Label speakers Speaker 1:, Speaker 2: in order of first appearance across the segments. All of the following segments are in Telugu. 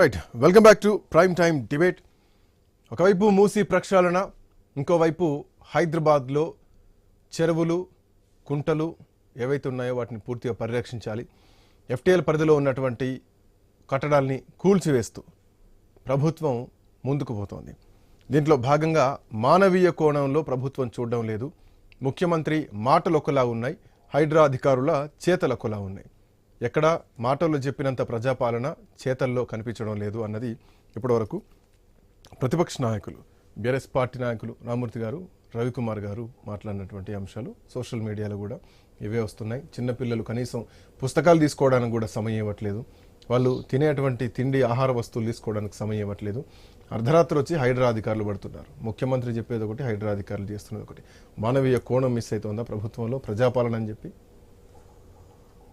Speaker 1: Right welcome back to prime time debate ఒకవైపు మూసి ప్రక్షాళన ఇంకోవైపు హైదరాబాద్లో చెరువులు కుంటలు ఏవైతే ఉన్నాయో వాటిని పూర్తిగా పరిరక్షించాలి. ఎఫ్టీఎల్ పరిధిలో ఉన్నటువంటి కట్టడాల్ని కూల్చివేస్తూ ప్రభుత్వం ముందుకు పోతోంది. దీంట్లో భాగంగా మానవీయ కోణంలో ప్రభుత్వం చూడడం లేదు. ముఖ్యమంత్రి మాటలు ఒకలా ఉన్నాయి హైడ్రా అధికారుల చేతలు ఒకలా ఉన్నాయి. ఎక్కడ మాటల్లో చెప్పినంత ప్రజాపాలన చేతల్లో కనిపించడం లేదు అన్నది ఇప్పటివరకు ప్రతిపక్ష నాయకులు బీఆర్ఎస్ పార్టీ నాయకులు రామూర్తి గారు రవికుమార్ గారు మాట్లాడినటువంటి అంశాలు సోషల్ మీడియాలో కూడా ఇవే వస్తున్నాయి. చిన్నపిల్లలు కనీసం పుస్తకాలు తీసుకోవడానికి కూడా సమయం ఇవ్వట్లేదు. వాళ్ళు తినేటువంటి తిండి ఆహార వస్తువులు తీసుకోవడానికి సమయం ఇవ్వట్లేదు. అర్ధరాత్రి వచ్చి హైడ్రా అధికారులు పడుతున్నారు. ముఖ్యమంత్రి చెప్పేది ఒకటి హైడ్రా అధికారులు చేస్తున్నది ఒకటి. మానవీయ కోణం మిస్ అవుతుందా ప్రభుత్వంలో? ప్రజాపాలన అని చెప్పి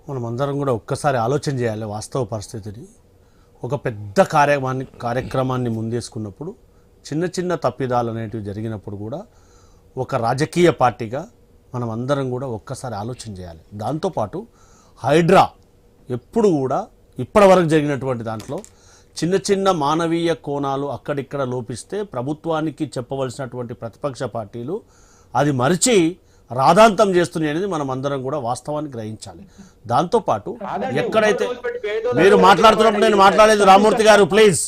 Speaker 2: మనం అందరం కూడా ఒక్కసారి ఆలోచన చేయాలి వాస్తవ పరిస్థితిని. ఒక పెద్ద కార్యక్రమాన్ని కార్యక్రమాన్ని ముందేసుకున్నప్పుడు చిన్న చిన్న తప్పిదాలు అనేటివి జరిగినప్పుడు కూడా ఒక రాజకీయ పార్టీగా మనం అందరం కూడా ఒక్కసారి ఆలోచన చేయాలి. దాంతోపాటు హైడ్రా ఎప్పుడు కూడా ఇప్పటివరకు జరిగినటువంటి దాంట్లో చిన్న చిన్న మానవీయ కోణాలు అక్కడిక్కడ లోపిస్తే ప్రభుత్వానికి చెప్పవలసినటువంటి ప్రతిపక్ష పార్టీలు అది మరిచి రాధాంతం చేస్తున్నాయి అనేది మనం అందరం కూడా వాస్తవాన్ని గ్రహించాలి. దాంతోపాటు ఎక్కడైతే మీరు మాట్లాడుతున్నప్పుడు నేను మాట్లాడలేదు రామూర్తి గారు ప్లీజ్.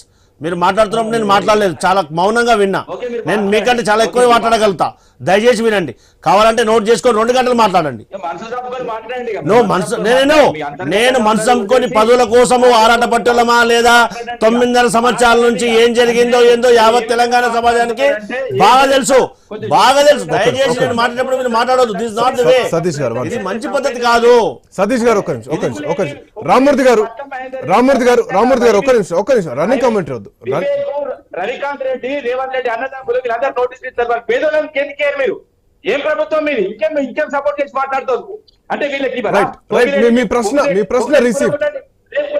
Speaker 2: మీరు మాట్లాడుతున్నప్పుడు నేను మాట్లాడలేదు. చాలా మౌనంగా విన్నా. నేను మీకంటే చాలా ఎక్కువ మాట్లాడగలుగుతా. దయచేసి వినండి. కావాలంటే నోట్ చేసుకొని రెండు గంటలు మాట్లాడండి. నువ్వు మనసు నేను నేను మనసు చంపుకొని పదుల కోసము ఆరాట పట్టులమా లేదా తొమ్మిదిన్నర సంవత్సరాల నుంచి ఏం జరిగిందో ఏందో యావత్ తెలంగాణ సమాజానికి బాగా తెలుసు. బాగా తెలుసు. దయచేసి నేను మాట్లాడినప్పుడు మీరు మాట్లాడొద్దు. This not the way
Speaker 1: Satish గారు,
Speaker 2: ఇది మంచి పద్ధతి కాదు.
Speaker 1: సతీష్ గారు ఒక్క నిమిషం ఒక్క నిమిషం ఒక్క నిమిషం. రామ్మూర్తి గారు రామ్మూర్తి గారు రామ్మూర్తి గారు ఒక్క నిమిషం ఒక్క నిమిషం. రన్నింగ్ కామెంటరీ
Speaker 3: వివేకు, రవికాంత్ రెడ్డి రేవంత్ రెడ్డి అన్నదమ్ములు వీళ్ళందరూ నోటీస్ ఇస్తారు. మరి పేదోళ్ళకి ఎందుకు మీరు? ఏం ప్రభుత్వం మీది? ఇంకేం ఇంకేం సపోర్ట్ చేసి మాట్లాడుతారు? అంటే వీళ్ళకి.
Speaker 1: మీ- ప్రశ్న- మీ ప్రశ్న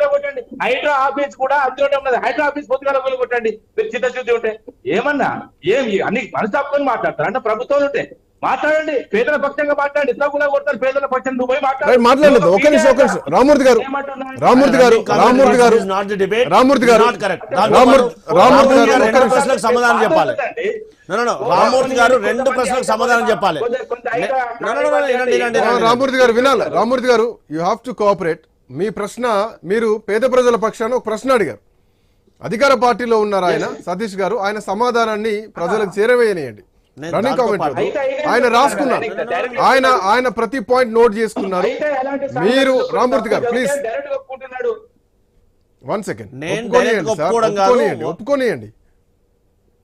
Speaker 3: కొట్టండి. హైడ్రా ఆఫీస్ కూడా అందులోనే ఉన్నది. హైడ్రా ఆఫీస్ పొద్దుగాల కూడా కొట్టండి. మీరు చిత్తశుద్ధి ఉంటే. ఏమన్నా? ఏం? అన్ని మనసు తప్పుకొని మాట్లాడతారు. అంటే ప్రభుత్వాలు ఉంటే. మాట్లాడండి. పేదల పక్షంగా మాట్లాడండి. ఇట్లా కూడా కొడతారు పేదల పక్షం నువ్వు పోయి
Speaker 1: రైట్ మాట్లాడలేదు. ఒక్క నిమిషం ఒక్క నిమిషం. రామ్మూర్తి గారు? రామ్మూర్తి గారు రామ్మూర్తి గారు. రామ్మూర్తి గారు. రామ్మూర్తి గారు.
Speaker 2: రెండు ప్రశ్నలకు సమాధానం చెప్పాలి. రామ్మూర్తి గారు రెండు ప్రశ్నలకు సమాధానం చెప్పాలి.
Speaker 1: రామ్మూర్తి గారు వినాలి. రామ్మూర్తి గారు యూ హ్యావ్ టు కోఆపరేట్ మీ ప్రశ్న మీరు పేద ప్రజల పక్షాన ఒక ప్రశ్న అడిగారు. అధికార పార్టీలో ఉన్నారు ఆయన సతీష్ గారు ఆయన సమాధానాన్ని ప్రజలకు చేరవేయనియండి. Running comment. ఆయన రాసుకున్నారు. ఆయన ఆయన ప్రతి పాయింట్ నోట్ చేసుకున్నారు. మీరు రామ్మూర్తి గారు ప్లీజ్
Speaker 3: డైరెక్ట్గా ఒప్పుకుంటున్నాడు.
Speaker 1: వన్ సెకండ్
Speaker 2: నేను
Speaker 1: ఒప్పుకోనియండి. ఒప్పుకోనియండి ఒప్పుకోనియండి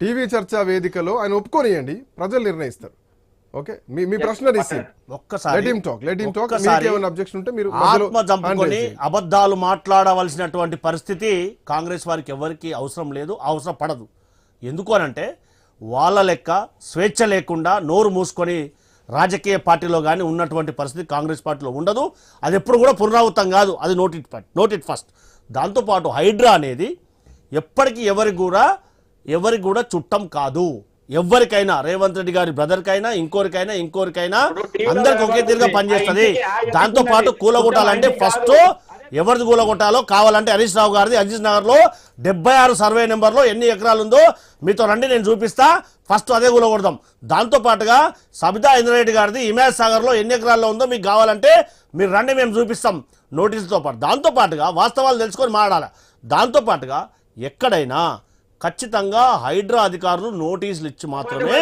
Speaker 1: టీవీ చర్చా వేదికలో ఆయన ఒప్పుకోనియండి ప్రజలు నిర్ణయిస్తారు. ఓకే? మీ మీ ప్రశ్న
Speaker 2: ఒక్కసారి
Speaker 1: టాక్ ఏమైనా అబ్జెక్షన్ ఉంటే మీరు
Speaker 2: ఆత్మ చంపుకొని. అబద్ధాలు మాట్లాడవలసినటువంటి పరిస్థితి కాంగ్రెస్ వారికి ఎవరికి అవసరం లేదు అవసరం పడదు ఎందుకు అనంటే వాళ్ళ లెక్క స్వేచ్ఛ లేకుండా నోరు మూసుకొని రాజకీయ పార్టీలో కానీ ఉన్నటువంటి పరిస్థితి కాంగ్రెస్ పార్టీలో ఉండదు. అది ఎప్పుడు కూడా పునరావృతం కాదు. అది note it note it first దాంతోపాటు హైడ్రా అనేది ఎప్పటికీ ఎవరికి కూడా ఎవరికి కూడా చుట్టం కాదు. ఎవరికైనా రేవంత్ రెడ్డి గారి బ్రదర్కైనా ఇంకోరికైనా ఇంకోరికైనా అందరికి ఒకే తీరుగా పనిచేస్తుంది. దాంతో పాటు కూలగొట్టాలంటే ఫస్ట్ ఎవరిది కూలగొట్టాలో కావాలంటే హరీష్ రావు గారిది అజీజ్ నగర్లో డెబ్బై ఆరు సర్వే నెంబర్లో ఎన్ని ఎకరాలు ఉందో మీతో రండి నేను చూపిస్తా. ఫస్ట్ అదే కూలగొడదాం దాంతో పాటుగా సబితా ఇంద్రారెడ్డి గారిది ఇమేజ్ సాగర్లో ఎన్ని ఎకరాల్లో ఉందో మీకు కావాలంటే మీరు రండి మేము చూపిస్తాం నోటీసులతో పాటు. దాంతో పాటుగా వాస్తవాలు తెలుసుకొని మాట్లాడాలి. దాంతో పాటుగా ఎక్కడైనా ఖచ్చితంగా హైడ్రా అధికారులు నోటీసులు ఇచ్చి మాత్రమే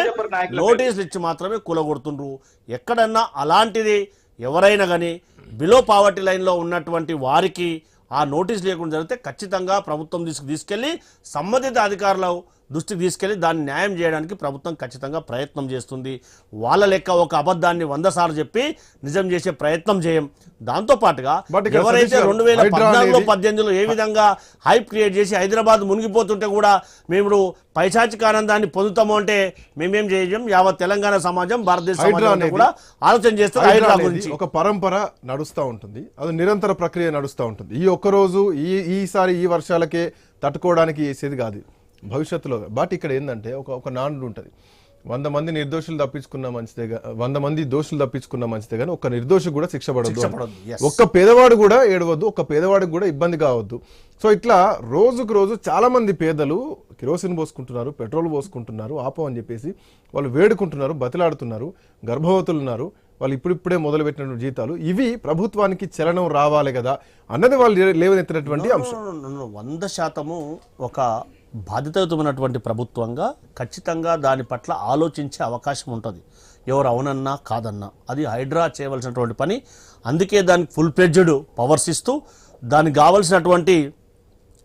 Speaker 2: నోటీసులు ఇచ్చి మాత్రమే కూలగొడుతుండ్రు. ఎక్కడన్నా అలాంటిది ఎవరైనా కానీ బిలో పావర్టీ లైన్లో ఉన్నటువంటి వారికి ఆ నోటీస్ లేకుండా జరిగితే ఖచ్చితంగా ప్రభుత్వం తీసుకు తీసుకెళ్ళి సంబంధిత అధికారులు దృష్టికి తీసుకెళ్ళి దాన్ని న్యాయం చేయడానికి ప్రభుత్వం ఖచ్చితంగా ప్రయత్నం చేస్తుంది. వాళ్ళ లెక్క ఒక అబద్ధాన్ని వంద సార్లు చెప్పి నిజం చేసే ప్రయత్నం చేయం. దాంతో పాటుగా
Speaker 1: But ఇక్కడ
Speaker 2: ఎవరైతే రెండు వేల పద్నాలుగులో పద్దెనిమిదిలో ఏ విధంగా హైప్ క్రియేట్ చేసి హైదరాబాద్ మునిగిపోతుంటే కూడా మేము పైశాచిక ఆనందాన్ని పొందుతాము అంటే మేమేం చేయం యావత్ తెలంగాణ సమాజం భారతదేశ సమాజం కూడా ఆలోచన
Speaker 1: హైడ్రా
Speaker 2: హైడ్రా
Speaker 1: అనేది
Speaker 2: గురించి.
Speaker 1: ఒక పరంపర నడుస్తూ ఉంటుంది. అది నిరంతర ప్రక్రియ నడుస్తూ ఉంటుంది. ఈ ఒక్క రోజు ఈ ఈసారి ఈ వర్షాలకే తట్టుకోవడానికి చేసేది కాదు. భవిష్యత్తులో. బట్ ఇక్కడ ఏంటంటే ఒక ఒక నానుడు ఉంటుంది. వంద మంది నిర్దోషులు తప్పించుకున్నా మంచిదే వంద మంది దోషులు తప్పించుకున్నా మంచిదే కానీ ఒక్క నిర్దోషి కూడా శిక్ష పడదు. ఒక్క పేదవాడు కూడా ఏడవద్దు ఒక్క పేదవాడికి కూడా ఇబ్బంది కావద్దు. సో ఇట్లా రోజుకు రోజు చాలా మంది పేదలు కిరోసిన్ పోసుకుంటున్నారు పెట్రోల్ పోసుకుంటున్నారు ఆపం అని చెప్పేసి వాళ్ళు వేడుకుంటున్నారు బతిలాడుతున్నారు గర్భవతులు ఉన్నారు వాళ్ళు ఇప్పుడిప్పుడే మొదలుపెట్టిన జీతాలు. ఇవి ప్రభుత్వానికి చలనం రావాలి కదా అన్నది వాళ్ళు లేవనెత్తినటువంటి అంశం.
Speaker 2: వంద శాతము ఒక బాధ్యతయుతమైనటువంటి ప్రభుత్వంగా ఖచ్చితంగా దాని పట్ల ఆలోచించే అవకాశం ఉంటుంది. ఎవరు అవునన్నా కాదన్నా. అది హైడ్రా చేయవలసినటువంటి పని. అందుకే దానికి ఫుల్ ప్లెడ్జెడ్ పవర్స్ ఇస్తూ దానికి కావలసినటువంటి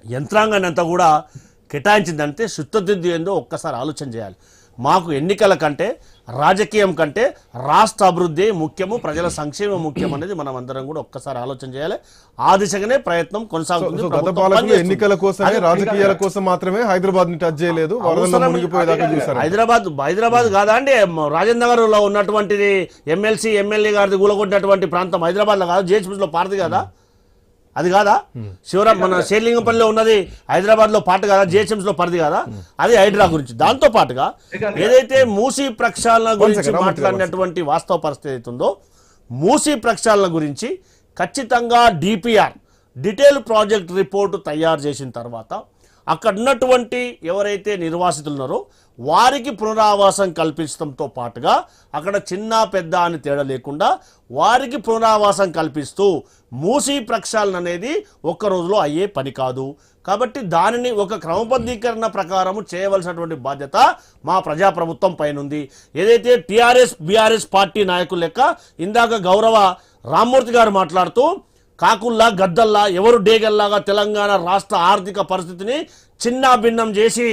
Speaker 2: యంత్రాంగాన్ని అంతా కూడా కేటాయించిందంటే శుద్ధదిద్దు ఏందో ఒక్కసారి ఆలోచన చేయాలి. మాకు ఎన్నికల కంటే రాజకీయం కంటే రాష్ట్ర అభివృద్ధి ముఖ్యము ప్రజల సంక్షేమం ముఖ్యం అనేది మనం అందరం కూడా ఒక్కసారి ఆలోచన చేయాలి. ఆ దిశగానే ప్రయత్నం కొనసాగుతుంది.
Speaker 1: ఎన్నికల కోసమే రాజకీయాల కోసం మాత్రమే హైదరాబాద్ని టచ్ చేయలేదు
Speaker 2: హైదరాబాద్ హైదరాబాద్ కాదా అండి? రాజేంద్ర నగర్లో ఉన్నటువంటిది ఎమ్మెల్సీ ఎమ్మెల్యే గారిది కూలగొట్టినటువంటి ప్రాంతం హైదరాబాద్లో కాదు జేహెచ్ఎంసీ లో పారది కదా? అది కాదా? శివరాం మన శేర్లింగంపల్లిలో ఉన్నది హైదరాబాద్లో పాట కదా? జిహెచ్ఎంసీ లో పరిధి కదా? అది హైడ్రా గురించి. దాంతో పాటుగా ఏదైతే మూసీ ప్రక్షాళన గురించి మాట్లాడినటువంటి వాస్తవ పరిస్థితి అవుతుందో మూసీ ప్రక్షాళన గురించి ఖచ్చితంగా డిపిఆర్ డీటెయిల్ ప్రాజెక్ట్ రిపోర్టు తయారు చేసిన తర్వాత అక్కడ ఉన్నటువంటి ఎవరైతే నిర్వాసితులు ఉన్నారో వారికి పునరావాసం కల్పించడంతో పాటుగా అక్కడ చిన్న పెద్ద అని తేడా లేకుండా వారికి పునరావాసం కల్పిస్తూ మూసీ ప్రక్షాళన అనేది ఒక్క రోజులో అయ్యే పని కాదు. కాబట్టి దానిని ఒక క్రమబద్ధీకరణ ప్రకారము చేయవలసినటువంటి బాధ్యత మా ప్రజాప్రభుత్వం పైన ఉంది ఏదైతే టీఆర్ఎస్ బీఆర్ఎస్ పార్టీ నాయకులు లెక్క ఇందాక గౌరవ రామ్మూర్తి గారు మాట్లాడుతూ కాకుల్లా గద్దల్లా ఎవరు డేగల్లాగా తెలంగాణ రాష్ట్ర ఆర్థిక పరిస్థితిని చిన్న భిన్నం చేసి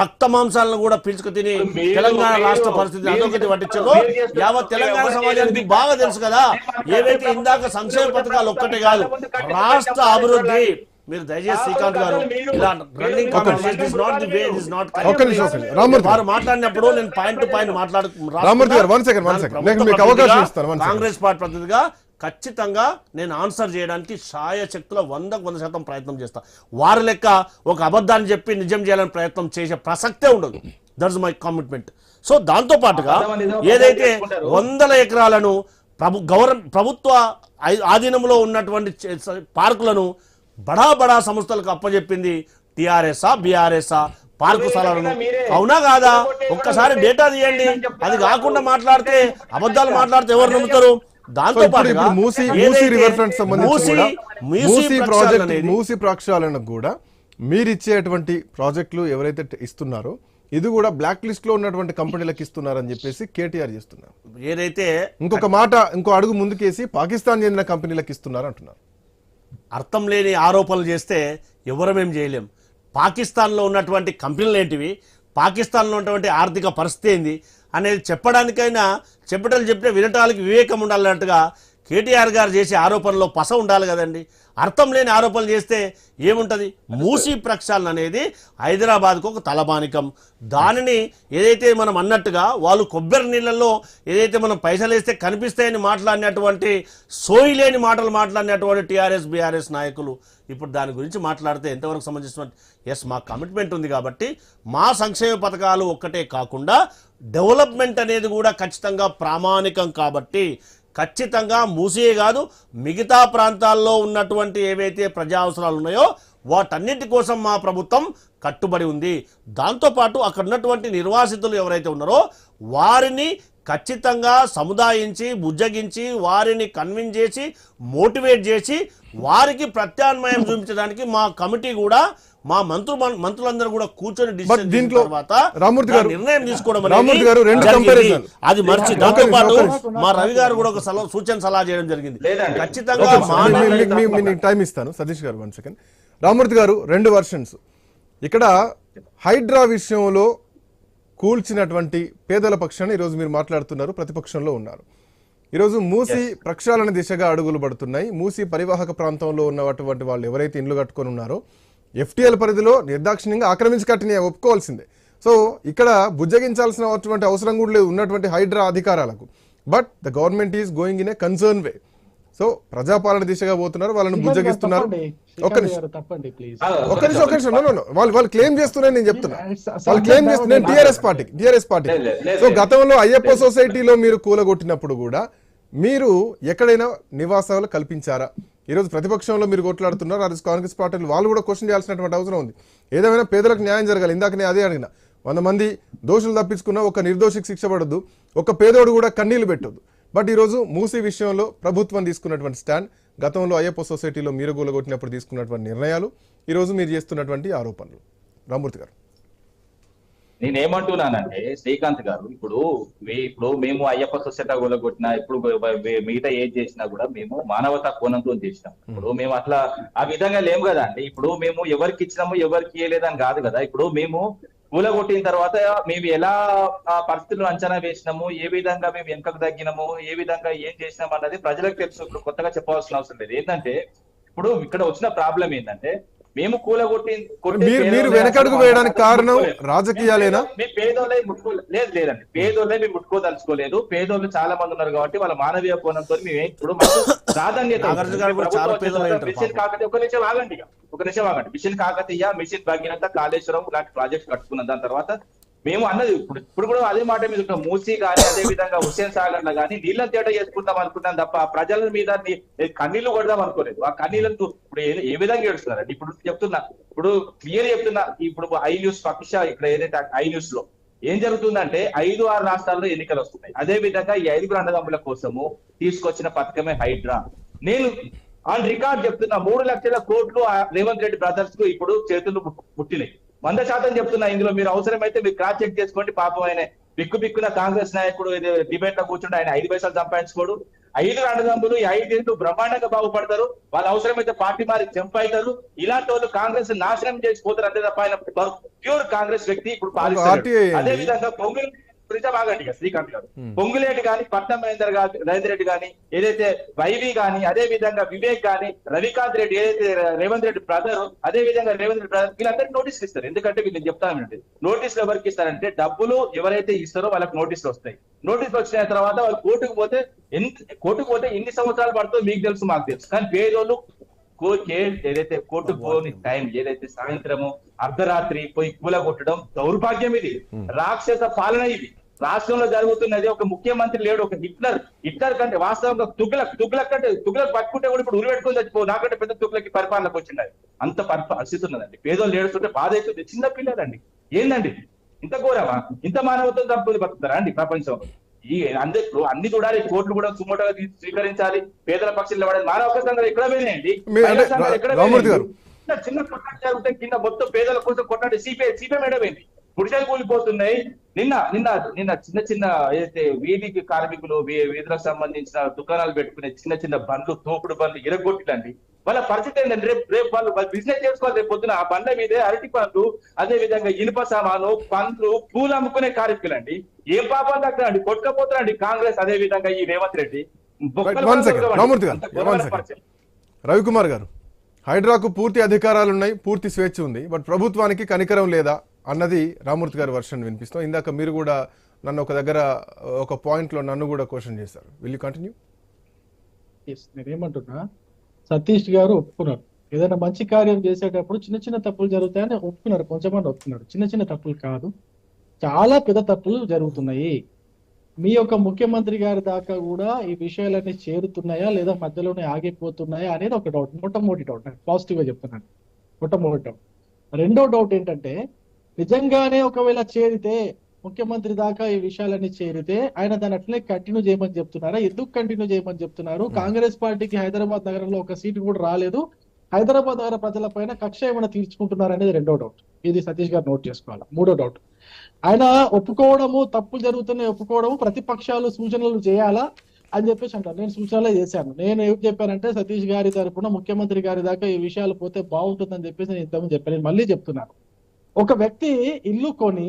Speaker 2: రక్త మాంసాలను కూడా పీల్చుకు తిని తెలంగాణ రాష్ట్ర పరిస్థితి అధోగతి పట్టించదో యావత్ తెలంగాణ సమాజానికి బాగా తెలుసు కదా ఏవైతే ఇందాక సంక్షేమ పథకాలు ఒక్కటే కాదు రాష్ట్ర అభివృద్ధి. మీరు దయచేసి శ్రీకాంత్ గారు ఇలా running comments not the way is not
Speaker 1: ఒక్క నిమిషం, ఒక్క నిమిషం. రామ్మూర్తి
Speaker 2: వారు మాట్లాడినప్పుడు నేను పాయింట్ టు పాయింట్ మాట్లాడు
Speaker 1: గారు, మీకు అవకాశం ఇస్తాను.
Speaker 2: కాంగ్రెస్ పార్టీ ప్రతినిధిగా ఖచ్చితంగా నేను ఆన్సర్ చేయడానికి సాయ శక్తుల వందకు వంద శాతం ప్రయత్నం చేస్తా. వారి లెక్క ఒక అబద్ధాన్ని చెప్పి నిజం చేయాలని ప్రయత్నం చేసే ప్రసక్తే ఉండదు. దట్స్ మై కమిట్మెంట్ సో దాంతో పాటుగా ఏదైతే. వందల ఎకరాలను ప్రభు గౌరవ ప్రభుత్వ ఆధీనంలో ఉన్నటువంటి పార్కులను బడా బడా సంస్థలకు అప్పచెప్పింది టిఆర్ఎస్ఆ బీఆర్ఎస్ఆ పార్కు స్థలాలను అవునా కాదా? ఒక్కసారి డేటా తీయండి. అది కాకుండా మాట్లాడితే అబద్ధాలు మాట్లాడితే ఎవరు నమ్ముతారు? దాంతో
Speaker 1: మూసి మూసి రివర్ ఫ్రంట్ సంబంధించి
Speaker 2: మూసి-
Speaker 1: ప్రాజెక్ట్ మూసి ప్రక్షాళనకు కూడా మీరు ఇచ్చేటువంటి ప్రాజెక్టులు ఎవరైతే ఇస్తున్నారో ఇది కూడా బ్లాక్ లిస్ట్లో ఉన్నటువంటి కంపెనీలకు ఇస్తున్నారని చెప్పేసి కేటీఆర్ చేస్తున్నారు.
Speaker 2: ఏదైతే
Speaker 1: ఇంకొక మాట ఇంకో అడుగు ముందుకేసి పాకిస్తాన్ చెందిన కంపెనీలకు ఇస్తున్నారు అంటున్నారు.
Speaker 2: అర్థం లేని ఆరోపణలు చేస్తే ఎవరమేం చేయలేం. పాకిస్తాన్లో ఉన్నటువంటి కంపెనీలు ఏంటివి? పాకిస్తాన్లో ఉన్నటువంటి ఆర్థిక పరిస్థితి ఏంది? అనేది చెప్పడానికైనా చెప్పటలు చెప్పిన వినటానికి వివేకం ఉండాలన్నట్టుగా కేటీఆర్ గారు చేసే ఆరోపణలో పస ఉండాలి కదండి. అర్థం లేని ఆరోపణలు చేస్తే ఏముంటుంది? మూసీ ప్రక్షాళన అనేది హైదరాబాద్కు ఒక తలమానికం. దానిని ఏదైతే మనం అన్నట్టుగా వాళ్ళు కొబ్బరి నీళ్ళల్లో ఏదైతే మనం పైసలు వేస్తే కనిపిస్తాయని మాట్లాడినటువంటి సోయి లేని మాటలు మాట్లాడినటువంటి టీఆర్ఎస్ బీఆర్ఎస్ నాయకులు. ఇప్పుడు దాని గురించి మాట్లాడితే ఎంతవరకు సంబంధించిన ఎస్ మా కమిట్మెంట్ ఉంది కాబట్టి మా సంక్షేమ పథకాలు ఒక్కటే కాకుండా డెవలప్మెంట్ అనేది కూడా ఖచ్చితంగా ప్రామాణికం కాబట్టి ఖచ్చితంగా మూసే కాదు మిగతా ప్రాంతాల్లో ఉన్నటువంటి ఏవైతే ప్రజా అవసరాలు ఉన్నాయో వాటన్నిటి కోసం మా ప్రభుత్వం కట్టుబడి ఉంది. దాంతోపాటు అక్కడ ఉన్నటువంటి నిర్వాసితులు ఎవరైతే ఉన్నారో వారిని ఖచ్చితంగా సముదాయించి బుజ్జగించి వారిని కన్విన్స్ చేసి మోటివేట్ చేసి వారికి ప్రత్యామ్నాయం చూపించడానికి మా కమిటీ కూడా మా మంత్రు మంత్రులందరూ కూడా కూర్చొని డిసిషన్
Speaker 1: దీంట్లో
Speaker 2: తర్వాత
Speaker 1: రామ్మూర్తి గారు
Speaker 2: నిర్ణయం తీసుకోవడం
Speaker 1: గారు రెండు.
Speaker 2: అది మర్చి దాంతో పాటు. మా రవి గారు కూడా ఒక సలహా సూచన సలహా చేయడం జరిగింది. ఖచ్చితంగా
Speaker 1: టైం ఇస్తాను. సతీష్ గారు వన్ సెకండ్ రామూర్తి గారు రెండు వర్షన్స్ ఇక్కడ హైడ్రా విషయంలో కూల్చినటువంటి పేదల పక్షాన్ని ఈరోజు మీరు మాట్లాడుతున్నారు ప్రతిపక్షంలో ఉన్నారు. ఈరోజు మూసి ప్రక్షాళన దిశగా అడుగులు పడుతున్నాయి. మూసి పరివాహక ప్రాంతంలో ఉన్నటువంటి వాళ్ళు ఎవరైతే ఇండ్లు కట్టుకొని ఉన్నారో ఎఫ్టీఎల్ పరిధిలో నిర్దాక్షిణ్యంగా ఆక్రమించి కట్టిన ఒప్పుకోవాల్సిందే. సో ఇక్కడ బుజ్జగించాల్సినటువంటి అవసరం కూడా లేదు ఉన్నటువంటి Hydraa అధికారాలకు. But the government is going in a concern way. So ప్రజాపాలన దిశగా పోతున్నారు వాళ్ళని బుజ్జగిస్తున్నారు. ఒక్క
Speaker 4: శ్రీకాంత్
Speaker 1: నిమిషం. ఒక్క నిమిషం ఒక్క నిమిషం. వాళ్ళు వాళ్ళు క్లెయిమ్ చేస్తున్నారని నేను చెప్తున్నా. వాళ్ళు క్లెయిమ్ చేస్తున్నారు TRS party TRS party. So. గతంలో అయ్యప్ప సొసైటీలో మీరు కూలగొట్టినప్పుడు కూడా మీరు ఎక్కడైనా నివాసాలు కల్పించారా? ఈరోజు ప్రతిపక్షంలో మీరు కొట్లాడుతున్నారు ఆ రోజు కాంగ్రెస్ పార్టీలు వాళ్ళు కూడా క్వశ్చన్ చేయాల్సినటువంటి అవసరం ఉంది. ఏదేమైనా పేదలకు న్యాయం జరగాలి. ఇందాక నేను అదే అడిగిన వంద మంది దోషులు తప్పించుకున్న ఒక నిర్దోషికి శిక్ష పడద్దు ఒక పేదోడు కూడా కన్నీళ్ళు పెట్టద్దు. బట్ ఈరోజు మూసీ విషయంలో ప్రభుత్వం తీసుకున్నటువంటి స్టాండ్ గతంలో అయ్యప్ప సొసైటీలో మీరు కూలగొట్టినప్పుడు తీసుకున్నటువంటి నిర్ణయాలు ఈరోజు మీరు చేస్తున్నటువంటి ఆరోపణలు. రామూర్తి గారు.
Speaker 3: నేనేమంటున్నానంటే శ్రీకాంత్ గారు ఇప్పుడు ఇప్పుడు మేము అయ్యప్ప సొసైటీ కొట్టినా ఇప్పుడు మిగతా ఏది చేసినా కూడా మేము మానవతా కోణంతో చేసినాం. ఇప్పుడు మేము అట్లా ఆ విధంగా లేము కదా అండి. ఇప్పుడు మేము ఎవరికి ఇచ్చినాము ఎవరికి ఇవ్వలేదని కాదు కదా. ఇప్పుడు మేము కూలగొట్టిన తర్వాత మేము ఎలా ఆ పరిస్థితులను అంచనా వేసినాము ఏ విధంగా మేము వెనకకు తగ్గినాము ఏ విధంగా ఏం చేసినాము అన్నది ప్రజలకు తెలుసు. ఇప్పుడు కొత్తగా చెప్పవలసిన అవసరం లేదు. ఏంటంటే ఇప్పుడు ఇక్కడ వచ్చిన ప్రాబ్లం ఏంటంటే మేము కూలగొట్టి కొట్టే
Speaker 1: మీరు- వెనకడుగు వేయడానికి కారణం. రాజకీయాలేనా?
Speaker 3: మీ పేదోళ్ళే ముట్టుకో లేదు లేదండి పేదోళ్ళే మేము ముట్టుకోదలుచుకోలేదు పేదోళ్ళు చాలా మంది ఉన్నారు కాబట్టి వాళ్ళ మానవీయ కోణంతో మేము ఇప్పుడు ప్రాధాన్యత. కాకతీయ ఒక నిమిషం ఆగండి ఇక. ఒక నిమిషం ఆగండి మిషన్ కాకతీయ మిషన్ భగీరథ కాళేశ్వరం లాంటి ప్రాజెక్ట్స్ కట్టుకున్న దాని తర్వాత మేము అన్నది ఇప్పుడు ఇప్పుడు కూడా అదే మాట మీద ఉంటాం. మూసీ కానీ అదే విధంగా హుస్సేన్ సాగర్లో కానీ నీళ్ళ తేట చేసుకుందాం అనుకున్నాం తప్ప ప్రజల మీద కన్నీళ్ళు కొడదాం అనుకోలేదు. ఆ కన్నీళ్ళను ఇప్పుడు ఏ- విధంగా ఏడుస్తున్నారండి? ఇప్పుడు చెప్తున్నా. ఇప్పుడు క్లియర్ చెప్తున్నా. ఇప్పుడు ఐ న్యూస్ పక్ష ఇక్కడ ఏదైతే ఐ న్యూస్లో ఏం జరుగుతుందంటే ఐదు ఆరు రాష్ట్రాల్లో ఎన్నికలు వస్తున్నాయి. అదే విధంగా ఈ ఐదుగురు అన్నదమ్ముల కోసము తీసుకొచ్చిన పథకమే హైడ్రా. నేను ఆన్ రికార్డ్ చెప్తున్నా. మూడు లక్షల కోట్లు రేవంత్ రెడ్డి బ్రదర్స్కు ఇప్పుడు చేతులు పుట్టినాయి వంద శాతం చెప్తున్నా ఇందులో. మీరు అవసరమైతే మీరు క్రాస్ చెక్ చేసుకోండి. పాపం ఆయన బిక్కు బిక్కున కాంగ్రెస్ నాయకుడు డిబేట్లో కూర్చుంటే ఆయన ఐదు పైసలు సంపాదించుకోడు. ఐదు అన్నదమ్ములు ఈ ఐదేళ్ళు బ్రహ్మాండంగా బాగుపడతారు. వాళ్ళు అవసరమైతే పార్టీ మారి జంప్ అవుతారు ఇలాంటి వాళ్ళు కాంగ్రెస్ నాశనం చేసి పోతారు అంతే తప్ప ఆయన ప్యూర్ కాంగ్రెస్ వ్యక్తి ఇప్పుడు పాలిస్తాడు.
Speaker 1: RTI
Speaker 3: అదే విధంగా పొంగులు గురించి బాగండి ఇక శ్రీకాంత్ గారు. పొంగులేటి గాని పట్నం మహేందర్ గాని రవీంద్ర రెడ్డి గాని ఏదైతే వైవి గాని అదే విధంగా వివేక్ గాని రవికాంత్ రెడ్డి ఏదైతే రేవంత్ రెడ్డి బ్రదర్ అదే విధంగా రేవంత్ రెడ్డి బ్రదర్ వీళ్ళందరికీ నోటీసులు ఇస్తారు. ఎందుకంటే వీళ్ళు చెప్తాను వినండి. నోటీసులు ఎవరికి ఇస్తారంటే డబ్బులు ఎవరైతే ఇస్తారో వాళ్ళకి నోటీసులు వస్తాయి. నోటీసులు వచ్చిన తర్వాత వాళ్ళు కోర్టుకు పోతే ఎంత కోర్టుకు పోతే ఎన్ని సంవత్సరాలు పడుతుందో మీకు తెలుసు మాకు తెలుసు. కానీ పేదోళ్ళు ఏదైతే కోర్టుకు పోని టైం ఏదైతే సాయంత్రము అర్ధరాత్రి పోయి కూల కొట్టడం దౌర్భాగ్యం ఇది. రాక్షస పాలన ఇది. రాష్ట్రంలో జరుగుతున్నది ఒక ముఖ్యమంత్రి లేడు ఒక హిట్లర్. హిట్లర్ కంటే వాస్తవంగా తుగ్లక్ తుగ్లక్ అంటే తుగ్లక్ పట్టుకుంటే కూడా ఇప్పుడు ఉరి పెట్టుకుని చచ్చిపో నాకంటే పెద్ద తుగ్లకి పరిపాలనకు వచ్చింది అంత పరి- పరిస్థితి ఉన్నదండి. పేదోళ్ళు ఏడుస్తుంటే బాధ అవుతుంది చిన్న పిల్లలండి. ఏందండి? ఇంత ఘోరమా? ఇంత మానవత్వం తప్పులు బతుకుతారా అండి ప్రపంచంలో? ఈ అందరూ అన్ని చూడాలి కోర్టులు కూడా సుమోటోగా స్వీకరించాలి పేదల పక్షులు ఇవ్వడానికి మానవ సంఘాలు ఎక్కడ పోయినాయండి ఎక్కడ. చిన్న జరిగితే కింద మొత్తం పేదల కోసం కొట్లాడి సిపిఐ సిపిఐ మేడమైంది పురుషాలు కూలిపోతున్నాయి. నిన్న నిన్న నిన్న చిన్న చిన్న ఏదైతే వీధికి కార్మికులు వీధులకు సంబంధించిన దుకాణాలు పెట్టుకునే చిన్న చిన్న బండ్లు తోపుడు బండ్లు ఇరగొట్టిలండి వాళ్ళ పరిస్థితి ఏంటంటే రేపు రేపు వాళ్ళు వాళ్ళు బిజినెస్ చేసుకోవాలి రేపు పొద్దున ఆ బండ్ల మీదే అరటి పండ్లు అదే విధంగా ఇనుప సామాను పండ్లు పూలు అమ్ముకునే కార్మికులండి. ఏం పాపం తగ్గండి కొట్టుకపోతారండి కాంగ్రెస్ అదే విధంగా ఈ రేవంత్ రెడ్డి.
Speaker 1: రవికుమార్ గారు హైడ్రాకు పూర్తి అధికారాలు ఉన్నాయి పూర్తి స్వేచ్ఛ ఉంది బట్ ప్రభుత్వానికి కనికరం లేదా? అన్నది రామూర్తి గారి వర్షన్ వినిపిస్తాం. ఇందాక మీరు కూడా నన్ను ఒక దగ్గర ఒక పాయింట్లో నన్ను కూడా క్వశ్చన్ చేశారు. విల్ యూ కంటిన్యూ
Speaker 4: నేనేమంటున్నా సతీష్ గారు ఒప్పుకున్నారు. ఏదైనా మంచి కార్యం చేసేటప్పుడు చిన్న చిన్న తప్పులు జరుగుతాయని ఒప్పుకున్నారు కొంచెమంది ఒప్పుకున్నారు. చిన్న చిన్న తప్పులు కాదు చాలా పెద్ద తప్పులు జరుగుతున్నాయి. మీ యొక్క ముఖ్యమంత్రి గారి దాకా కూడా ఈ విషయాలన్నీ చేరుతున్నాయా లేదా మధ్యలోనే ఆగిపోతున్నాయా అనేది ఒక డౌట్ మొట్టమొదటి డౌట్ పాజిటివ్గా చెప్తున్నాను. మొట్టమొదటి డౌట్ రెండో డౌట్ ఏంటంటే నిజంగానే ఒకవేళ చేరితే ముఖ్యమంత్రి దాకా ఈ విషయాలన్నీ చేరితే ఆయన దాన్ని అట్లనే కంటిన్యూ చేయమని చెప్తున్నారా? ఎందుకు కంటిన్యూ చేయమని చెప్తున్నారు? కాంగ్రెస్ పార్టీకి హైదరాబాద్ నగరంలో ఒక సీటు కూడా రాలేదు. హైదరాబాద్ నగర ప్రజల పైన కక్ష ఏమైనా తీర్చుకుంటున్నారు అనేది రెండో డౌట్. ఇది సతీష్ గారు నోట్ చేసుకోవాలి. మూడో డౌట్. ఆయన ఒప్పుకోవడము తప్పులు జరుగుతున్నాయి ఒప్పుకోవడము ప్రతిపక్షాలు సూచనలు చేయాలా అని చెప్పేసి అంటారు. నేను సూచనలే చేశాను. నేను ఏం చెప్పానంటే సతీష్ గారి తరపున ముఖ్యమంత్రి గారి దాకా ఈ విషయాలు పోతే బాగుంటుందని చెప్పేసి నేను ఇంతకుముందు చెప్పాను. నేను మళ్ళీ చెప్తున్నాను. ఒక వ్యక్తి ఇల్లు కొని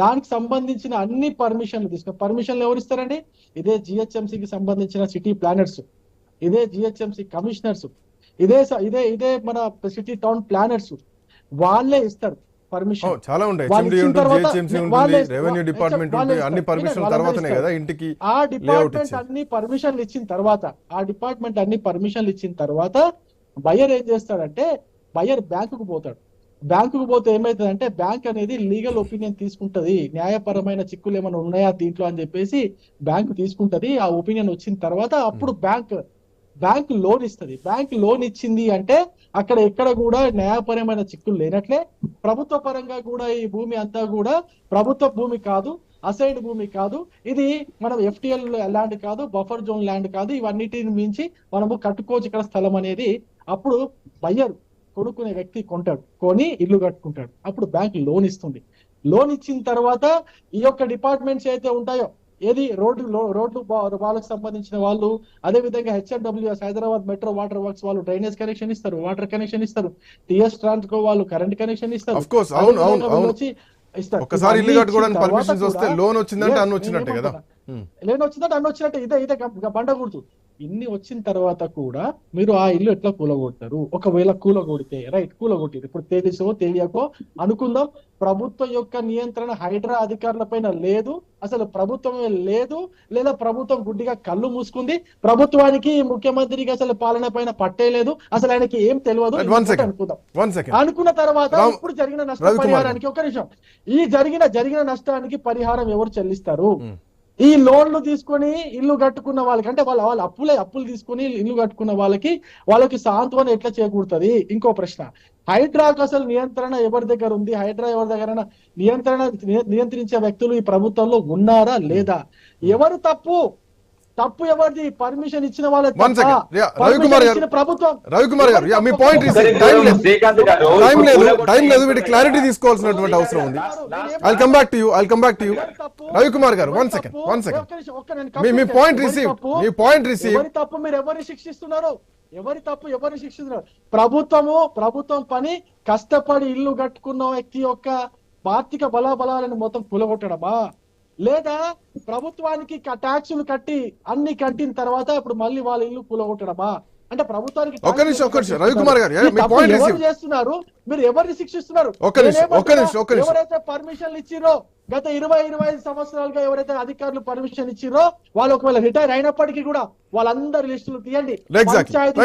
Speaker 4: దానికి సంబంధించిన అన్ని పర్మిషన్లు తీసుకుని పర్మిషన్లు ఎవరు ఇస్తారండి? ఇదే GHMC కి సంబంధించిన సిటీ ప్లానర్స్ ఇదే జిహెచ్ఎంసి కమిషనర్స్ ఇదే ఇదే ఇదే మన సిటీ టౌన్ ప్లానర్స్ వాళ్ళే ఇస్తారు పర్మిషన్.
Speaker 1: చాలా ఉంటాయి హెచ్ఎండి ఉంటుంది జిహెచ్ఎంసీ ఉంటుంది రెవెన్యూ డిపార్ట్మెంట్ ఉంటుంది అన్ని. పర్మిషన్ తర్వాతనే. కదా ఇంటికి
Speaker 4: ఆ డిపార్ట్మెంట్ అన్ని పర్మిషన్లు ఇచ్చిన తర్వాత ఆ డిపార్ట్మెంట్ అన్ని పర్మిషన్లు ఇచ్చిన తర్వాత బయర్ ఏం చేస్తాడంటే బయర్ బ్యాంకుకు పోతాడు. బ్యాంకుకు పోతే ఏమైతుందంటే బ్యాంక్ అనేది లీగల్ ఒపీనియన్ తీసుకుంటది. న్యాయపరమైన చిక్కులు ఏమైనా ఉన్నాయా దీంట్లో అని చెప్పేసి బ్యాంకు తీసుకుంటది. ఆ ఒపీనియన్ వచ్చిన తర్వాత అప్పుడు బ్యాంక్ బ్యాంక్ లోన్ ఇస్తది. బ్యాంక్ లోన్ ఇచ్చింది అంటే అక్కడ ఎక్కడ కూడా న్యాయపరమైన చిక్కులు లేనట్లే. ప్రభుత్వ పరంగా కూడా ఈ భూమి అంతా కూడా ప్రభుత్వ భూమి కాదు అసైడ్ భూమి కాదు. ఇది మనం ఎఫ్టిఎల్ ల్యాండ్ కాదు బఫర్ జోన్ ల్యాండ్ కాదు. ఇవన్నిటిని మించి మనము కట్టుకోవచ్చు ఇక్కడ స్థలం అనేది. అప్పుడు బయ్యర్. కొనుక్కునే వ్యక్తి కొంటాడు కొని ఇల్లు కట్టుకుంటాడు అప్పుడు బ్యాంక్ లోన్ ఇస్తుంది లోన్ ఇచ్చిన తర్వాత ఈ యొక్క డిపార్ట్మెంట్స్ అయితే ఉంటాయో ఏది రోడ్డు రోడ్లు వాళ్ళకి సంబంధించిన వాళ్ళు అదే విధంగా HMWS Hyderabad metro water works వాళ్ళు డ్రైనేజ్ కనెక్షన్ ఇస్తారు వాటర్ కనెక్షన్ ఇస్తారు టిఎస్ ట్రాన్స్కో వాళ్ళు కరెంట్ కనెక్షన్ ఇస్తారు. వచ్చి.
Speaker 1: ఒక్కసారి ఇల్లు కట్టుకోవడానికి పర్మిషన్స్ వస్తే లోన్ వచ్చిందంటే అన్ని వచ్చినట్టే కదా.
Speaker 4: లేని వచ్చిందంటే అన్ని వచ్చినట్టే ఇదే ఇదే బండ గుర్తు ఇన్ని వచ్చిన తర్వాత కూడా మీరు ఆ ఇల్లు ఎట్లా కూలగొడతారు ఒకవేళ కూలగొడితే రైట్ కూలగొట్టిరు. ఇప్పుడు తెలుసో తెలియకో అనుకుందాం ప్రభుత్వం యొక్క నియంత్రణ హైడ్రా అధికారుల పైన లేదు అసలు ప్రభుత్వమే లేదు లేదా ప్రభుత్వం గుడ్డిగా కళ్ళు మూసుకుంది ప్రభుత్వానికి ముఖ్యమంత్రికి అసలు పాలన పైన పట్టే లేదు అసలు ఆయనకి ఏం తెలియదు. అనుకుందాం. అనుకున్న తర్వాత ఇప్పుడు జరిగిన నష్ట
Speaker 1: రవికుమార్
Speaker 4: పరిహారానికి ఒక నిమిషం. ఈ జరిగిన జరిగిన నష్టానికి పరిహారం ఎవరు చెల్లిస్తారు?
Speaker 1: మ్.
Speaker 4: ఈ లోన్లు తీసుకొని ఇల్లు కట్టుకున్న వాళ్ళకి అంటే వాళ్ళ వాళ్ళ అప్పులే అప్పులు తీసుకొని ఇల్లు కట్టుకున్న వాళ్ళకి వాళ్ళకి సాంత్వన ఎట్లా చేకూరుతుంది? ఇంకో ప్రశ్న. హైడ్రాకు అసలు నియంత్రణ ఎవరి దగ్గర ఉంది? హైడ్రా ఎవరి దగ్గర నియంత్రణ నియ- నియంత్రించే వ్యక్తులు ఈ ప్రభుత్వంలో ఉన్నారా లేదా? ఎవరు తప్పు? తప్పు ఎవరిది? పర్మిషన్ ఇచ్చిన వాళ్ళ
Speaker 1: రవికుమార్ గారు.
Speaker 4: ప్రభుత్వం.
Speaker 1: రవికుమార్ గారు. మీ పాయింట్ టైం లేదు
Speaker 3: శ్రీకాంత్ గారు
Speaker 1: టైం లేదు.
Speaker 3: కూలగొట్టే
Speaker 1: టైం లేదు. వీటి
Speaker 3: ఇంకా
Speaker 1: క్లారిటీ తీసుకోవాల్సినటువంటి అవసరం ఉంది. I come back to you I come back to you Ravikumar గారు వన్ సెకండ్ వన్ సెకండ్ మీ మీ పాయింట్ రిసీవ్ మీ పాయింట్ రిసీవ్
Speaker 4: ఎవరి తప్పు మీరు ఎవరిని శిక్షిస్తున్నారు? ఎవరి తప్పు ఎవరిని శిక్షిస్తున్నారు? ప్రభుత్వము ప్రభుత్వం పని కష్టపడి ఇల్లు కట్టుకున్న వ్యక్తి యొక్క ఆర్థిక బలాబలాలను మొత్తం కూలగొట్టడమా లేదా ప్రభుత్వానికి ట్యాక్సులు కట్టి అన్ని కట్టిన తర్వాత ఇప్పుడు మళ్ళీ వాళ్ళ ఇల్లు కూలగొట్టడమా అంటే ప్రభుత్వానికి
Speaker 1: ఒక్క నిమిషం, ఒక్క నిమిషం. రవికుమార్ గారు,
Speaker 4: ఎవరు. చేస్తున్నారు మీరు ఎవరిని శిక్షిస్తున్నారు. ఎవరైతే పర్మిషన్లు ఇచ్చిరో గత ఇరవై ఇరవై ఐదు సంవత్సరాలుగా ఎవరైతే అధికారులు పర్మిషన్ ఇచ్చిరో వాళ్ళు ఒకవేళ రిటైర్ అయినప్పటికీ కూడా వాళ్ళందరి లిస్టులు తీయండి. పంచాయతీ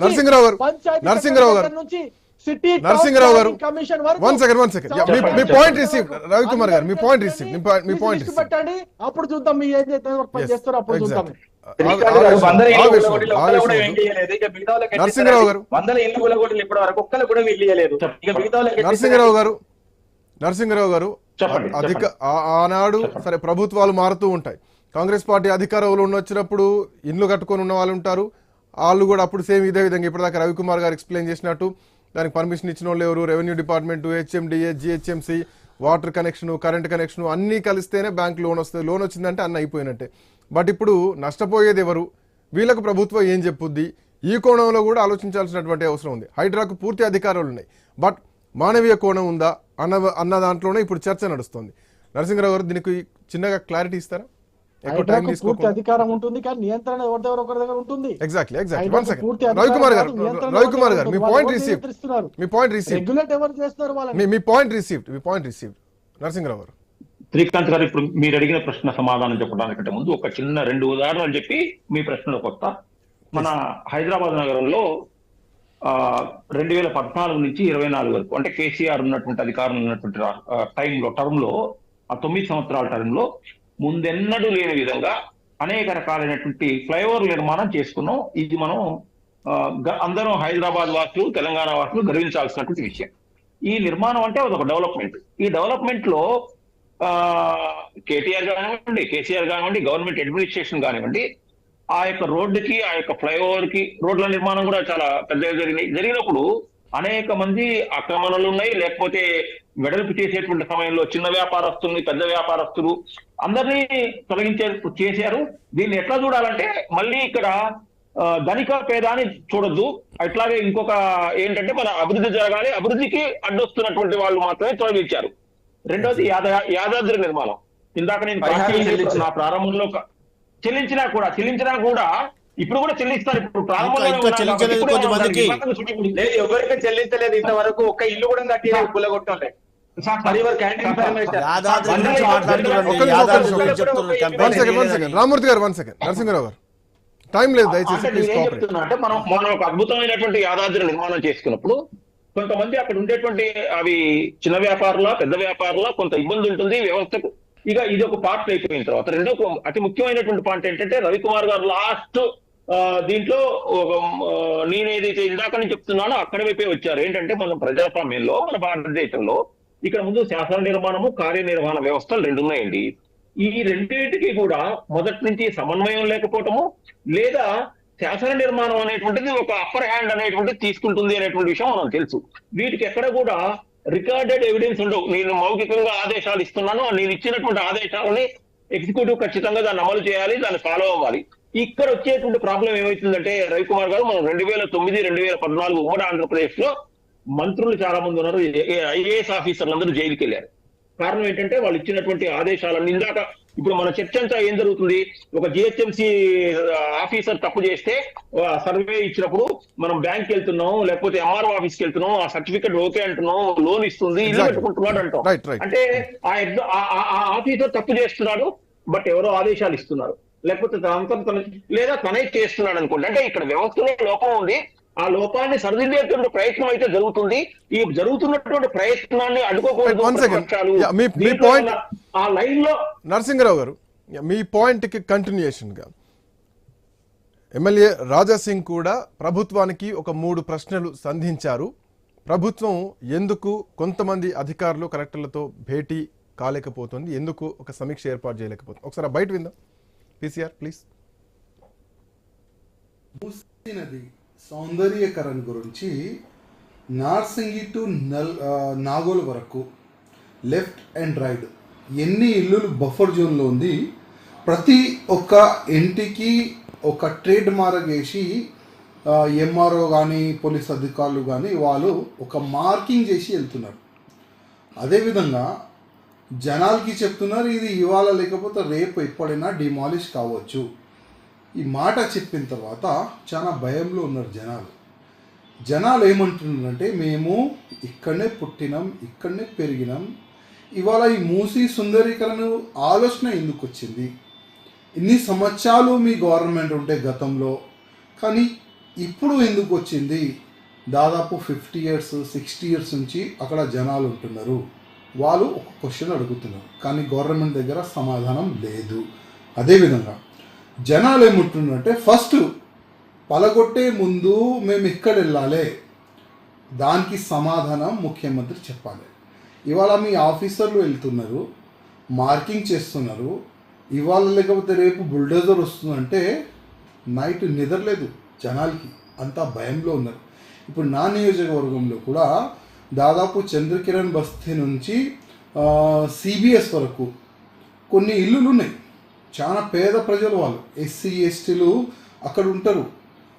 Speaker 1: నరసింహరావు గారు.
Speaker 4: పంచాయతీ
Speaker 1: నరసింహరావు గారు.
Speaker 4: నుంచి సిటీ
Speaker 1: నరసింహరావు గారు.
Speaker 4: Commission
Speaker 1: one second one second మీ పాయింట్ రిసీవ్ రవికుమార్ గారు మీ పాయింట్ రిసీవ్ మీ పాయింట్
Speaker 4: పెట్టండి అప్పుడు చూద్దాం మీ ఏం చేస్తారు పని చేస్తారో అప్పుడు చూద్దాం.
Speaker 1: నరసింహరావు గారు.
Speaker 3: వందల ఇల్లు ఇప్పటి వరకు ఒక్కరు కూడా ఇక మిగతా
Speaker 1: నరసింహరావు గారు నరసింహరావు గారు
Speaker 5: చెప్పండి,
Speaker 1: అధిక ఆనాడు సరే ప్రభుత్వాలు మారుతూ ఉంటాయి. కాంగ్రెస్ పార్టీ అధికారంలో ఉన్న వచ్చినప్పుడు ఇండ్లు కట్టుకొని ఉన్న వాళ్ళు ఉంటారు. వాళ్ళు కూడా అప్పుడు సేమ్ ఇదే విధంగా ఇప్పటిదాకా రవికుమార్ గారు ఎక్స్ప్లెయిన్ చేసినట్టు దానికి పర్మిషన్ ఇచ్చిన వాళ్ళు ఎవరు? Revenue department HMDA GHMC water connection current connection అన్నీ కలిస్తేనే బ్యాంక్ లోన్ వస్తుంది. లోన్ వచ్చిందంటే అన్న అయిపోయినట్టే. బట్ ఇప్పుడు నష్టపోయేది ఎవరు? వీళ్ళకు ప్రభుత్వం ఏం చెప్పుద్ది? ఈ కోణంలో కూడా ఆలోచించాల్సినటువంటి అవసరం ఉంది. హైడ్రాకు పూర్తి అధికారాలు ఉన్నాయి. బట్ మానవీయ కోణం ఉందా? అన్న అన్న దాంట్లోనే ఇప్పుడు చర్చ నడుస్తుంది. నరసింహరావు గారు దీనికి చిన్నగా క్లారిటీ ఇస్తారా? ఎక్కువ టైం
Speaker 4: హైడ్రాకు పూర్తి అధికారం ఉంటుంది కానీ నియంత్రణ ఎవరి దగ్గర ఒకరి దగ్గర ఉంటుంది.
Speaker 1: ఎగ్జాక్ట్లీ ఎగ్జాక్ట్లీ వన్ సెకండ్
Speaker 4: పూర్తి అధికారం
Speaker 1: రవికుమార్ గారు రవికుమార్
Speaker 4: ఎవరి
Speaker 1: గారు మీ పాయింట్ రిసీవ్. మీ పాయింట్ రిసీవ్
Speaker 4: రెగ్యులేట్ ఎవరు చేస్తున్నారు వాళ్ళని?
Speaker 1: మీ మీ పాయింట్ రిసీవ్డ్ మీ పాయింట్ రిసీవ్డ్ నరసింహరావు గారు.
Speaker 5: శ్రీకాంత్ గారు ఇప్పుడు మీరు అడిగిన ప్రశ్న సమాధానం చెప్పడానికంటే ముందు ఒక చిన్న రెండు ఉదాహరణలు చెప్పి మీ ప్రశ్నలోకి వస్తా. మన హైదరాబాద్ నగరంలో ఆ రెండు వేల పద్నాలుగు నుంచి ఇరవై నాలుగు వరకు అంటే కేసీఆర్ ఉన్నటువంటి అధికారం ఉన్నటువంటి టైంలో టర్మ్లో ఆ తొమ్మిది సంవత్సరాల టర్మ్లో ముందెన్నడూ లేని విధంగా అనేక రకాలైనటువంటి ఫ్లైఓవర్ నిర్మాణం చేసుకున్నాం. ఇది మనం అందరం హైదరాబాద్ వాసులు తెలంగాణ వాసులు గర్వించాల్సినటువంటి విషయం. ఈ నిర్మాణం అంటే అదొక డెవలప్మెంట్. ఈ డెవలప్మెంట్లో కేటీఆర్ కానివ్వండి కేసీఆర్ కానివ్వండి గవర్నమెంట్ అడ్మినిస్ట్రేషన్ కానివ్వండి ఆ యొక్క రోడ్డుకి ఆ యొక్క ఫ్లైఓవర్కి రోడ్ల నిర్మాణం కూడా చాలా పెద్దగా జరిగినాయి. జరిగినప్పుడు అనేక మంది ఆక్రమణలు ఉన్నాయి లేకపోతే వెడల్పు చేసేటువంటి సమయంలో చిన్న వ్యాపారస్తుల్ని పెద్ద వ్యాపారస్తులు అందరినీ తొలగించే చేశారు. దీన్ని ఎట్లా చూడాలంటే మళ్ళీ ఇక్కడ ధనిక పేద అని చూడొద్దు. అట్లాగే ఇంకొక ఏంటంటే మన అభివృద్ధి జరగాలి. అభివృద్ధికి అడ్డొస్తున్నటువంటి వాళ్ళు మాత్రమే తొలగించారు. రెండోది యాద యాదాద్రి నిర్మాణం. ఇందాక నేను. నా ప్రారంభంలో చెల్లించినా కూడా చెల్లించినా కూడా ఇప్పుడు కూడా చెల్లిస్తారు. ఇప్పుడు.
Speaker 3: లేదు ఎవరికి చెల్లించలేదు ఇంతవరకు. ఒక్క ఇల్లు కూడా కట్టి
Speaker 1: సెకండ్ రామూర్తి గారు వన్ సెకండ్ నరసింహరావు గారు. టైం లేదు దయచేసి
Speaker 5: అంటే మనం మనం ఒక అద్భుతమైనటువంటి యాదాద్రి నిర్మాణం చేసుకున్నప్పుడు కొంతమంది అక్కడ ఉండేటువంటి అవి చిన్న వ్యాపారుల పెద్ద వ్యాపారుల కొంత ఇబ్బంది ఉంటుంది వ్యవస్థకు. ఇక ఇది ఒక పార్ట్ అయిపోయిన తర్వాత రెండో ఒక అతి ముఖ్యమైనటువంటి పాయింట్ ఏంటంటే రవికుమార్ గారు లాస్ట్ దీంట్లో ఒక ఆ, నేను ఇందాక నుంచి చెప్తున్నానో అక్కడ వైపే వచ్చారు. ఏంటంటే మనం ప్రజాస్వామ్యంలో మన భారతదేశంలో ఇక్కడ ముందు శాసన నిర్మాణము కార్యనిర్వహణ వ్యవస్థలు రెండు ఉన్నాయండి. ఈ రెండింటికి కూడా మొదటి నుంచి సమన్వయం లేకపోవటము లేదా శాసన నిర్మాణం అనేటువంటిది ఒక అప్పర్ హ్యాండ్ అనేటువంటిది తీసుకుంటుంది అనేటువంటి విషయం మనం తెలుసు. వీటికి ఎక్కడ కూడా రికార్డెడ్ ఎవిడెన్స్ ఉండవు. నేను మౌఖికంగా ఆదేశాలు ఇస్తున్నాను. నేను ఇచ్చినటువంటి ఆదేశాలని ఎగ్జిక్యూటివ్ ఖచ్చితంగా దాన్ని అమలు చేయాలి దాన్ని ఫాలో అవ్వాలి. ఇక్కడ వచ్చేటువంటి ప్రాబ్లం ఏమవుతుందంటే రవికుమార్ గారు మనం రెండు వేల తొమ్మిది రెండు వేల పద్నాలుగు ఉమ్మడి ఆంధ్రప్రదేశ్లో మంత్రులు చాలా మంది ఉన్నారు. ఐఏఎస్ ఆఫీసర్లు అందరూ జైలుకి వెళ్ళారు కారణం ఏంటంటే వాళ్ళు ఇచ్చినటువంటి ఆదేశాలన్నీ ఇందాక ఇప్పుడు మన చర్చ అంతా ఏం జరుగుతుంది? ఒక జిహెచ్ఎంసి ఆఫీసర్ తప్పు చేస్తే సర్వే ఇచ్చినప్పుడు మనం బ్యాంక్ వెళ్తున్నాం లేకపోతే ఎంఆర్ఓ ఆఫీస్కి వెళ్తున్నాం ఆ సర్టిఫికెట్ ఓకే అంటున్నాం లోన్ ఇస్తుంది ఇల్లు. పెట్టుకుంటున్నాడు అంటాం. అంటే ఆ ఆఫీసర్ తప్పు చేస్తున్నాడు బట్ ఎవరో ఆదేశాలు ఇస్తున్నారు. లేకపోతే తనంతా తన లేదా తనే చేస్తున్నాడు అనుకోండి. అంటే ఇక్కడ వ్యవస్థలో లోపం ఉంది ఆ లోపాన్ని సరిదిద్దేటువంటి ప్రయత్నం అయితే జరుగుతుంది. ఈ జరుగుతున్నటువంటి ప్రయత్నాన్ని ఉన్న ఆ లైన్లో
Speaker 1: నరసింహరావు గారు మీ పాయింట్కి కంటిన్యూయేషన్గా ఎమ్మెల్యే రాజాసింగ్ కూడా ప్రభుత్వానికి ఒక మూడు ప్రశ్నలు సంధించారు. ప్రభుత్వం ఎందుకు కొంతమంది అధికారులు కలెక్టర్లతో భేటీ కాలేకపోతుంది? ఎందుకు ఒక సమీక్ష ఏర్పాటు చేయలేకపోతుంది? ఒకసారి బయట విందాం. పీసీఆర్ ప్లీజ్
Speaker 6: మూసీ నది సౌందర్యకరణ గురించి నార్సింగి టు నల్ నాగోల్ వరకు లెఫ్ట్ అండ్ రైట్. ఎన్ని ఇల్లులు బఫర్ జోన్లో ఉంది? ప్రతి ఒక్క ఇంటికి ఒక ట్రేడ్ మార్క్ వేసి ఎంఆర్ఓ కానీ పోలీస్ అధికారులు కానీ వాళ్ళు ఒక మార్కింగ్ చేసి వెళ్తున్నారు. అదేవిధంగా జనాలకి చెప్తున్నారు ఇది ఇవాళ లేకపోతే రేపు ఎప్పుడైనా డిమాలిష్ కావచ్చు. ఈ మాట చెప్పిన తర్వాత చాలా భయంలో ఉన్నారు జనాలు. జనాలు ఏమంటున్నారంటే మేము ఇక్కడనే పుట్టినాం ఇక్కడనే పెరిగినాం. ఇవాళ ఈ మూసి సుందరీకరణ ఆలోచన ఎందుకు వచ్చింది? ఇన్ని సంవత్సరాలు మీ గవర్నమెంట్ ఉంటే గతంలో కానీ ఇప్పుడు ఎందుకు వచ్చింది? దాదాపు ఫిఫ్టీ ఇయర్స్ సిక్స్టీ ఇయర్స్ నుంచి అక్కడ జనాలు ఉంటున్నారు. వాళ్ళు ఒక క్వశ్చన్ అడుగుతున్నారు. కానీ గవర్నమెంట్ దగ్గర సమాధానం లేదు. అదేవిధంగా జనాలు ఏముంటున్నారంటే ఫస్ట్ పలగొట్టే ముందు మేము ఎక్కడ వెళ్ళాలి? దానికి సమాధానం ముఖ్యమంత్రి చెప్పాలి. ఇవాళ మీ ఆఫీసర్లు వెళ్తున్నారు మార్కింగ్ చేస్తున్నారు. ఇవాళ లేకపోతే రేపు బుల్డోజర్ వస్తుందంటే నైట్ నిద్రలేదు జనాలకి. అంతా భయంలో ఉన్నారు. ఇప్పుడు నా నియోజకవర్గంలో కూడా దాదాపు చంద్రకిరణ్ బస్తీ నుంచి సిబిఎస్ వరకు కొన్ని ఇల్లులు ఉన్నాయి చాలా పేద ప్రజలు వాళ్ళు. ఎస్సీ ఎస్టీలు అక్కడ ఉంటారు.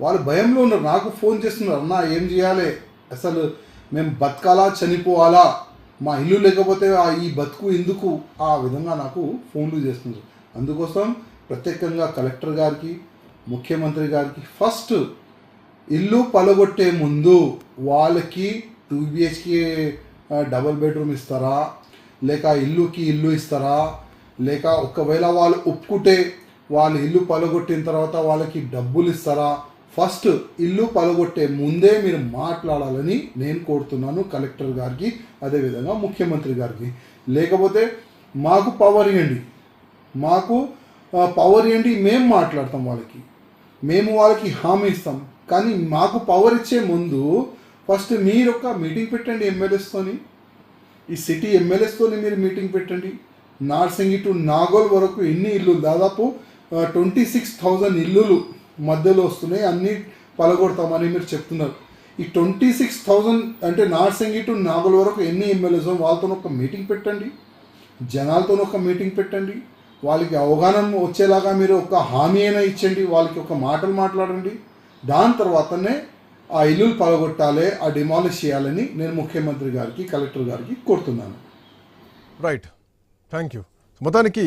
Speaker 6: వాళ్ళు భయంలో ఉన్నారు. నాకు ఫోన్ చేస్తున్నారు. అన్న ఏం చేయాలి? అసలు మేము బతకాలా? చనిపోవాలా? మా ఇల్లు లేకపోతే ఆ ఈ బతుకు ఎందుకు? ఆ విధంగా నాకు ఫోన్లు చేస్తున్నారు. అందుకోసం ప్రత్యేకంగా కలెక్టర్ గారికి ముఖ్యమంత్రి గారికి ఫస్ట్ ఇల్లు పలగొట్టే ముందు వాళ్ళకి టూ బిహెచ్కి డబల్ బెడ్రూమ్ ఇస్తారా? లేక ఇల్లుకి ఇల్లు ఇస్తారా? లేక ఒకవేళ వాళ్ళు ఒప్పుకుంటే వాళ్ళు ఇల్లు పలగొట్టిన తర్వాత వాళ్ళకి డబ్బులు ఇస్తారా? ఫస్ట్ ఇల్లు పలగొట్టే ముందే మీరు మాట్లాడాలని నేను కోరుతున్నాను కలెక్టర్ గారికి అదేవిధంగా ముఖ్యమంత్రి గారికి. లేకపోతే మాకు పవర్ ఇవ్వండి మాకు పవర్ ఇవ్వండి మేము మాట్లాడతాం వాళ్ళకి. మేము వాళ్ళకి హామీ ఇస్తాం. కానీ మాకు పవర్ ఇచ్చే ముందు ఫస్ట్ మీరు ఒక మీటింగ్ పెట్టండి ఎమ్మెల్యేస్తోని. ఈ సిటీ ఎమ్మెల్యేస్తోని మీరు మీటింగ్ పెట్టండి. నార్సింగి టు నాగోల్ వరకు ఎన్ని ఇల్లు? దాదాపు ట్వంటీ సిక్స్ థౌజండ్ ఇల్లులు మధ్యలో వస్తున్నాయి. అన్నీ పలగొడతామని మీరు చెప్తున్నారు. ఈ ట్వంటీ సిక్స్ థౌజండ్ అంటే నార్సింగి టు నాగోల్ వరకు ఎన్ని ఎమ్మెల్యేస్ వాళ్ళతో ఒక మీటింగ్ పెట్టండి. జనాలతో ఒక మీటింగ్ పెట్టండి. వాళ్ళకి అవగాహన వచ్చేలాగా మీరు ఒక హామీ అయినా ఇచ్చండి వాళ్ళకి ఒక మాటలు మాట్లాడండి. దాని తర్వాతనే ఆ ఇల్లులు పగగొట్టాలి ఆ డిమాలిష్ చేయాలని నేను ముఖ్యమంత్రి గారికి కలెక్టర్ గారికి కోరుతున్నాను.
Speaker 1: రైట్ థ్యాంక్ యూ మొత్తానికి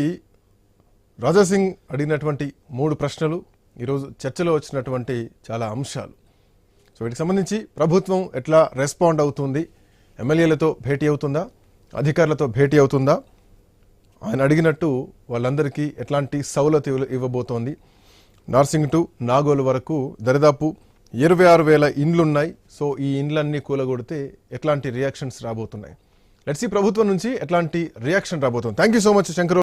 Speaker 1: రాజాసింగ్ అడిగినటువంటి మూడు ప్రశ్నలు ఈరోజు చర్చలో వచ్చినటువంటి చాలా అంశాలు. సో వీటికి సంబంధించి ప్రభుత్వం ఎట్లా రెస్పాండ్ అవుతుంది? ఎమ్మెల్యేలతో భేటీ అవుతుందా? అధికారులతో భేటీ అవుతుందా? ఆయన అడిగినట్టు వాళ్ళందరికీ ఎట్లాంటి సౌలత ఇవ్వబోతోంది? నార్సింగ్ టు నాగోలు వరకు దరిదాపు ఇరవై ఆరు వేల ఇండ్లున్నాయి. సో ఈ ఇండ్లన్నీ కూలగొడితే ఎట్లాంటి రియాక్షన్స్ రాబోతున్నాయి. లెట్సీ ప్రభుత్వం నుంచి ఎట్లాంటి రియాక్షన్ రాబోతుంది. Thank you so much Shankar.